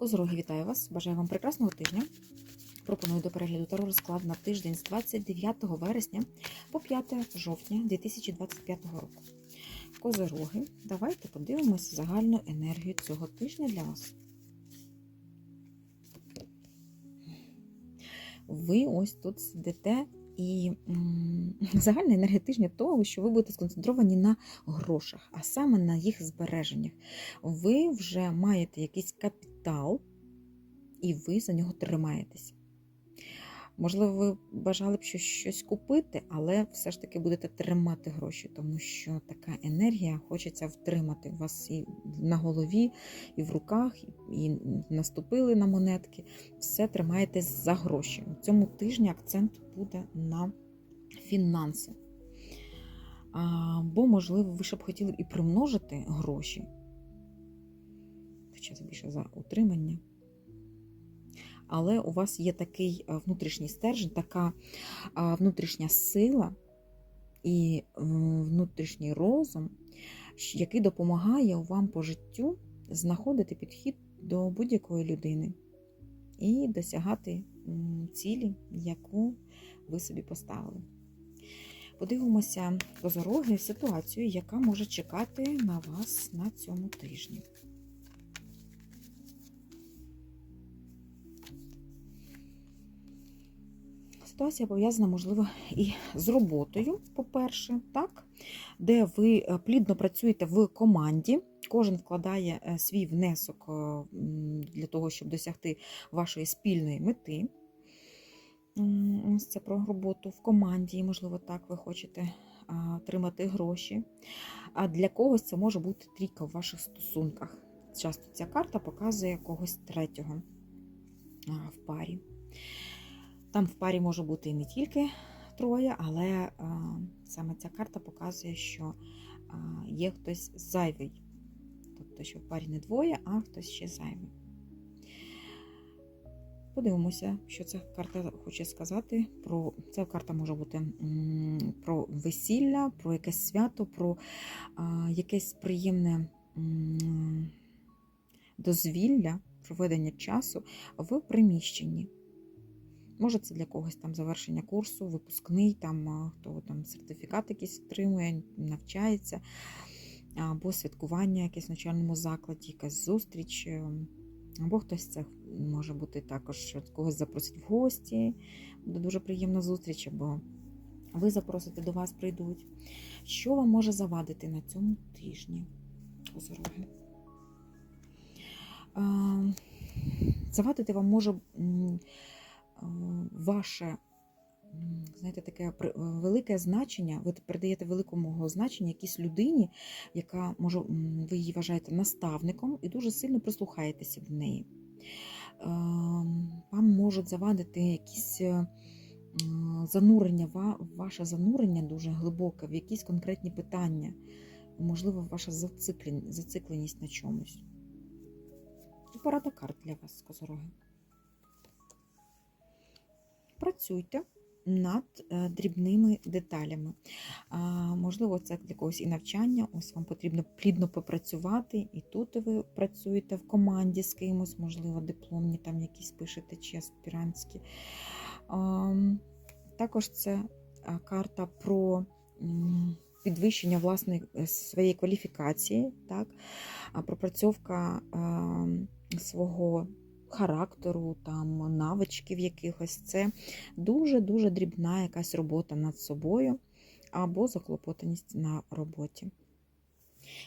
Козороги, вітаю вас! Бажаю вам прекрасного тижня. Пропоную до перегляду таро розклад на тиждень з 29 вересня по 5 жовтня 2025 року. Козороги, давайте подивимося загальну енергію цього тижня для вас. Ви ось тут сидите і загальна енергія тижня того, що ви будете сконцентровані на грошах, а саме на їх збереженнях. Ви вже маєте якийсь капітал, і ви за нього тримаєтесь. Можливо, ви бажали б щось, купити, але все ж таки будете тримати гроші, тому що така енергія хочеться втримати. У вас і на голові, і в руках, і наступили на монетки. Все тримаєтесь за гроші. У цьому тижні акцент буде на фінанси. Бо, можливо, ви ще б хотіли і примножити гроші. Хоча це більше за утримання. Але у вас є такий е, внутрішній стержень, така внутрішня сила і внутрішній розум, який допомагає вам по життю знаходити підхід до будь-якої людини і досягати цілі, яку ви собі поставили. Подивимося козороги ситуацію, яка може чекати на вас на цьому тижні. Ситуація пов'язана, можливо, і з роботою, по-перше, так, де ви е, плідно працюєте в команді, кожен вкладає е, свій внесок е, для того, щоб досягти вашої спільної мети. Ось це про роботу в команді, і, можливо, так ви хочете отримати гроші. А для когось це може бути трійка в ваших стосунках. Часто ця карта показує когось третього в парі. Там в парі може бути і не тільки троє, але саме ця карта показує, що є хтось зайвий. Тобто, що в парі не двоє, а хтось ще зайвий. Подивимося, що ця карта хоче сказати. Про ця карта може бути про весілля, про якесь свято, про якесь приємне дозвілля, проведення часу в приміщенні. Може, це для когось там завершення курсу, випускний, там хто там сертифікат якийсь отримує, навчається, або святкування якесь в навчальному закладі, якась зустріч. е, Або хтось це може бути також, що когось запросить в гості, буде дуже приємна зустріч, або ви запросите, до вас прийдуть. Що вам може завадити на цьому тижні? Козороги? Е, Завадити вам може ваше знаєте, таке велике значення, ви придаєте великому значення якійсь людині, яка може, ви її вважаєте наставником, і дуже сильно прислухаєтеся до неї. Ем, Вам можуть завадити якісь е, занурення, ваше занурення дуже глибоке в якісь конкретні питання, можливо, ваша зацикленість на чомусь. Порада карт для вас, козороги. Працюйте над е, дрібними деталями. Можливо, це для когось і навчання. Ось вам потрібно плідно попрацювати, і тут ви працюєте в команді з кимось, можливо, дипломні там якісь пишете чи аспірантські. Також це карта про підвищення власної е, своєї кваліфікації, так? пропрацьовка свого характеру, там, навичків якихось. Це дуже-дуже дрібна якась робота над собою або заклопотаність на роботі.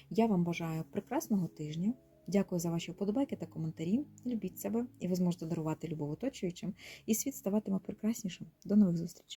Я вам бажаю прекрасного тижня. Дякую за ваші вподобайки та коментарі. Любіть себе, і ви зможете дарувати любов оточуючим, і світ ставатиме прекраснішим. До нових зустрічей!